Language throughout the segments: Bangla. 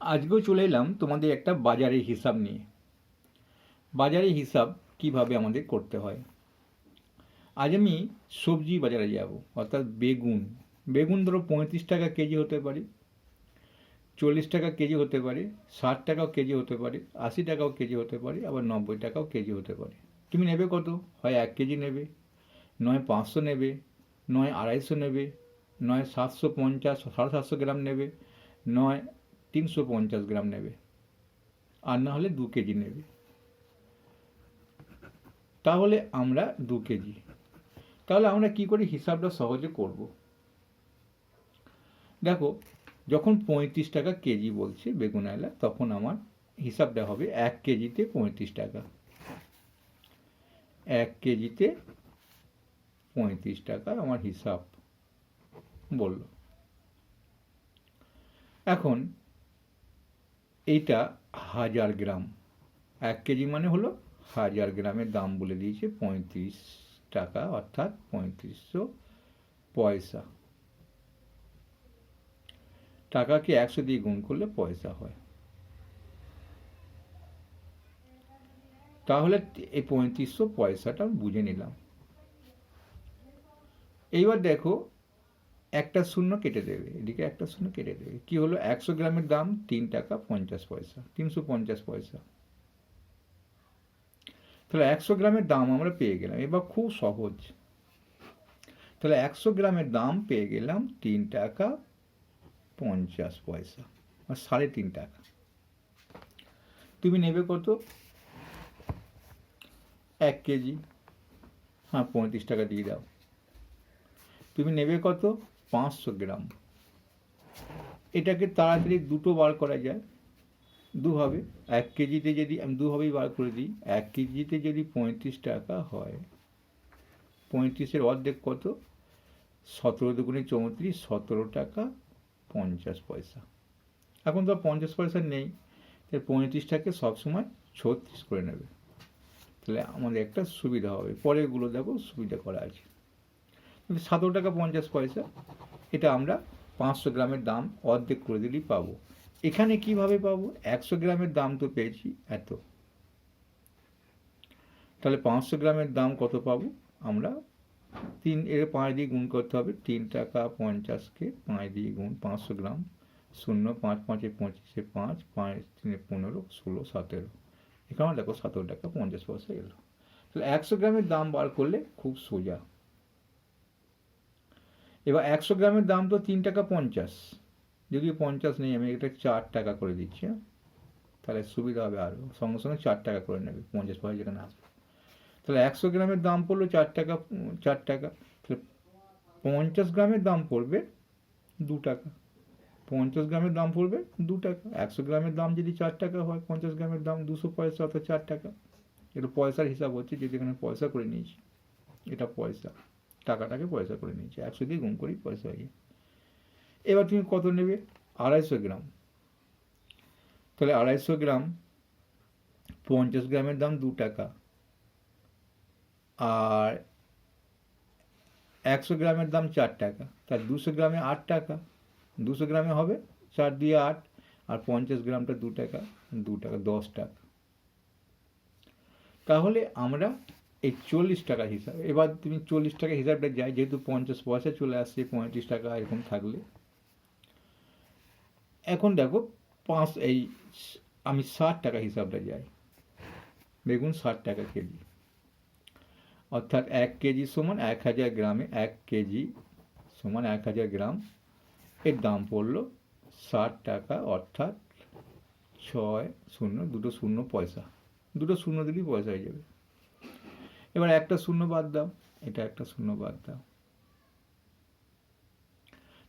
আজকেও চলে এলাম তোমাদের একটা বাজারের হিসাব নিয়ে। বাজারের হিসাব কীভাবে আমাদের করতে হয়। আজ আমি সবজি বাজারে যাব, অর্থাৎ বেগুন। বেগুন ধরো পঁয়ত্রিশ টাকা কেজি হতে পারে, চল্লিশ টাকা কেজি হতে পারে, ষাট টাকাও কেজি হতে পারে, আশি টাকাও কেজি হতে পারে, আবার নব্বই টাকাও কেজি হতে পারে। তুমি নেবে কত? হয় এক কেজি নেবে, নয় পাঁচশো নেবে, নয় আড়াইশো নেবে, নয় সাতশো পঞ্চাশ, সাড়ে সাতশো গ্রাম নেবে, নয় তিনশো পঞ্চাশ গ্রাম নেবে। আর না হলে দু কেজি নেবে। তাহলে আমরা দু কেজি। তাহলে আমরা কি করে হিসাবটা সহজে করব? দেখো, যখন পঁয়ত্রিশ টাকা কেজি বলছে বেগুন আলা তখন আমার হিসাবটা হবে এক কেজিতে পঁয়ত্রিশ টাকা। এক কেজিতে পঁয়ত্রিশ টাকা আমার হিসাব বলল। এখন এইটা হাজার গ্রাম। এক কেজি মানে হলো হাজার গ্রামের দাম বলে দিয়েছে পঁয়ত্রিশ টাকা, অর্থাৎ পঁয়ত্রিশশো পয়সা। টাকাকে একশো দিয়ে গুণ করলে পয়সা হয়। তাহলে এই পঁয়ত্রিশশো পয়সাটা বুঝে নিলাম। এইবার দেখো একটা শূন্য কেটে দেবে, এদিকে একটা শূন্য কেটে দেবে। কি হলো? একশো গ্রামের দাম তিন টাকা পঞ্চাশ পয়সা, তিনশো পঞ্চাশ পয়সা। তাহলে একশো গ্রামের দাম আমরা পেয়ে গেলাম, এবার খুব সহজ। তাহলে একশো গ্রামের দাম পেয়ে গেলাম তিন টাকা পঞ্চাশ পয়সা আর সাড়ে তিন টাকা। তুমি নেবে কত? এক কেজি। হ্যাঁ পঁয়ত্রিশ টাকা দিয়ে দাও। তুমি নেবে কত? পাঁচশো গ্রাম। এটাকে তাড়াতাড়ি দুটো বার করা যায়। দুভাবে। এক কেজিতে যদি আমি দুভাবেই বার করে দিই, এক কেজিতে যদি পঁয়ত্রিশ টাকা হয়, পঁয়ত্রিশের অর্ধেক কত? সতেরো দুগুণে চৌত্রিশ, সতেরো টাকা পঞ্চাশ পয়সা। এখন তো পঞ্চাশ পয়সা নেই। তাই পঁয়ত্রিশটাকে সবসময় ছত্রিশ করে নেবে। তাহলে আমাদের একটা সুবিধা হবে। পরেরগুলো দেখো সুবিধা করা আছে। সতেরো টাকা পঞ্চাশ পয়সা। এটা আমরা পাঁচশো গ্রামের দাম অর্ধেক করে দিলেই পাবো। এখানে কীভাবে পাবো? একশো গ্রামের দাম তো পেয়েছি, এত। তাহলে পাঁচশো গ্রামের দাম কত পাবো? আমরা তিন, এর পাঁচ দিয়ে গুণ করতে হবে, তিন টাকা পঞ্চাশকে পাঁচ দিয়ে গুণ, পাঁচশো গ্রাম শূন্য, পাঁচ, পাঁচে পঁচিশে পাঁচ পাঁচ তিনে পনেরো, ষোলো, সতেরো। এখানে দেখো সতেরো টাকা পঞ্চাশ পয়সা এলো। তাহলে একশো গ্রামের দাম বার করলে খুব সোজা। এবার একশো গ্রামের দাম তো তিন টাকা পঞ্চাশ। যদিও পঞ্চাশ নেই, আমি এটা চার টাকা করে দিচ্ছি হ্যাঁ? তাহলে সুবিধা হবে আরও সঙ্গে সঙ্গে চার টাকা করে নেবে, পঞ্চাশ পয়সা যেখানে আসবে তাহলে একশো গ্রামের দাম পড়ল চার টাকা চার টাকা। তাহলে পঞ্চাশ গ্রামের দাম পড়বে দু টাকা। পঞ্চাশ গ্রামের দাম পড়বে দু টাকা। একশো গ্রামের দাম যদি চার টাকা হয়, পঞ্চাশ গ্রামের দাম দুশো পয়সা অর্থাৎ চার টাকা। এটা পয়সার হিসাব হচ্ছে যদি এখানে পয়সা করে নিয়েছি, এটা পয়সা। টাকাটাকে পয়সা করে নিয়েছি। একশো দিয়ে গুণ করি পয়সা হয়ে এবার তুমি কত নেবে? আড়াইশো গ্রাম। তাহলে আড়াইশো গ্রাম, পঞ্চাশ গ্রামের দাম দু টাকা। আর একশো গ্রামের দাম চার টাকা। তার দুশো গ্রামে আট টাকা। দুশো গ্রামে হবে চার দিয়ে আট। আর পঞ্চাশ গ্রামটা দু টাকা। দু টাকা, দশ টাকা। তাহলে আমরা এই চল্লিশ টাকা হিসাব, এবার তুমি চল্লিশ টাকা হিসাবটা যাই যেহেতু পঞ্চাশ পয়সা চলে আসছে, পঁয়ত্রিশ টাকা এরকম থাকলে। এখন দেখো, পাঁচ, এই আমি ষাট টাকা হিসাবটা যাই। বেগুন ষাট টাকা কেজি। অর্থাৎ এক কেজি সমান এক হাজার গ্রামে, এক কেজি সমান এক হাজার গ্রাম, এর দাম পড়ল ষাট টাকা, অর্থাৎ ছয় শূন্য, দুটো শূন্য পয়সা। দুটো শূন্য দিলেই পয়সা হয়ে যাবে। এবার একটা শূন্য বাদ দাও। এটা একটা শূন্য বাদ দাও।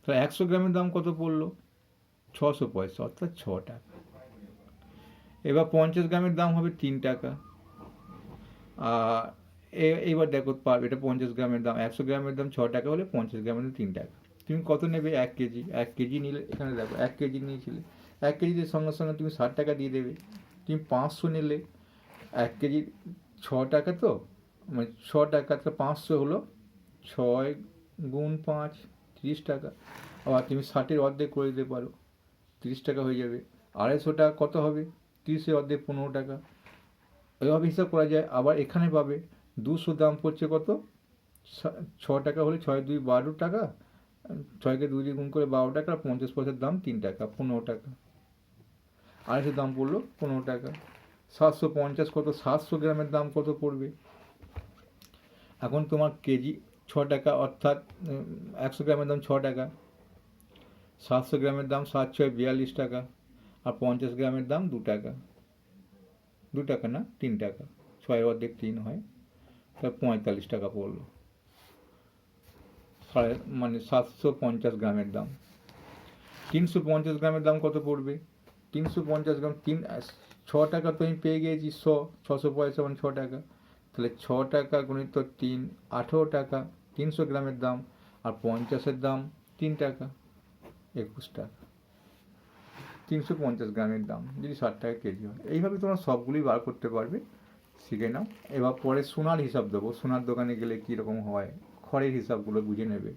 তাহলে একশো গ্রামের দাম কত পড়ল? ছশো পয়সা, অর্থাৎ ছ টাকা। এবার পঞ্চাশ গ্রামের দাম হবে তিন টাকা। আর এইবার দেখো পারবে এটা পঞ্চাশ গ্রামের দাম, একশো গ্রামের দাম ছ টাকা হলে পঞ্চাশ গ্রামের দাম তিন টাকা। তুমি কত নেবে? এক কেজি। এক কেজি নিলে, এখানে দেখো, এক কেজি নিয়েছিলে। এক কেজিতে সঙ্গে সঙ্গে তুমি ষাট টাকা দিয়ে দেবে। তুমি পাঁচশো নিলে, এক কেজি ছ টাকা তো? মানে ছ টাকা তো পাঁচশো হলো ছয় গুণ পাঁচ, তিরিশ টাকা। আবার তুমি ষাটের অর্ধেক করে দিতে পারো, তিরিশ টাকা হয়ে যাবে। আড়াইশো টাকা কত হবে? তিরিশের অর্ধেক পনেরো টাকা। এভাবে হিসাব করা যায়। আবার এখানে পাবে, দুশো দাম পড়ছে কত? ছ টাকা হলে ছয় দুই বারো টাকা, ছয়কে দুই দিয়ে গুণ করে বারো টাকা, আর পঞ্চাশ পয়সার দাম তিন টাকা, পনেরো টাকা। আড়াইশো দাম পড়ল পনেরো টাকা। সাতশো পঞ্চাশ কত? সাতশো গ্রামের দাম কত পড়বে? এখন তোমার কেজি ছ টাকা, অর্থাৎ একশো গ্রামের দাম ছ টাকা, সাতশো গ্রামের দাম সাত ছয় বিয়াল্লিশ টাকা আর পঞ্চাশ গ্রামের দাম দু টাকা। দু টাকা না, তিন টাকা। ছয় অর্ধেক তিন হয়, তাহলে পঁয়তাল্লিশ টাকা পড়ল। সাড়ে মানে সাতশো পঞ্চাশ গ্রামের দাম। তিনশো পঞ্চাশ গ্রামের দাম কত পড়বে? তিনশো পঞ্চাশ গ্রাম, তিন ছ টাকা তো আমি পেয়ে গিয়েছি শ, ছশো পয়সা মানে ছ টাকা। তাহলে ছ টাকা গুণিত তিন, আঠেরো টাকা, তিনশো গ্রামের দাম, আর পঞ্চাশের দাম তিন টাকা, একুশ টাকা। তিনশো পঞ্চাশ গ্রামের দাম, যদি ষাট টাকা কেজি হয়। এইভাবে তোমরা সবগুলোই বার করতে পারবে, শিখে নাও। এবার পরে সোনার হিসাব দেবো। সোনার দোকানে গেলে কীরকম হয়? খড়ের হিসাবগুলো বুঝে নেবে।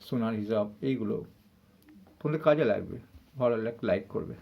সোনার হিসাব, এইগুলো। তোমাদের কাজে লাগবে। ভালো লাগলে লাইক করবে।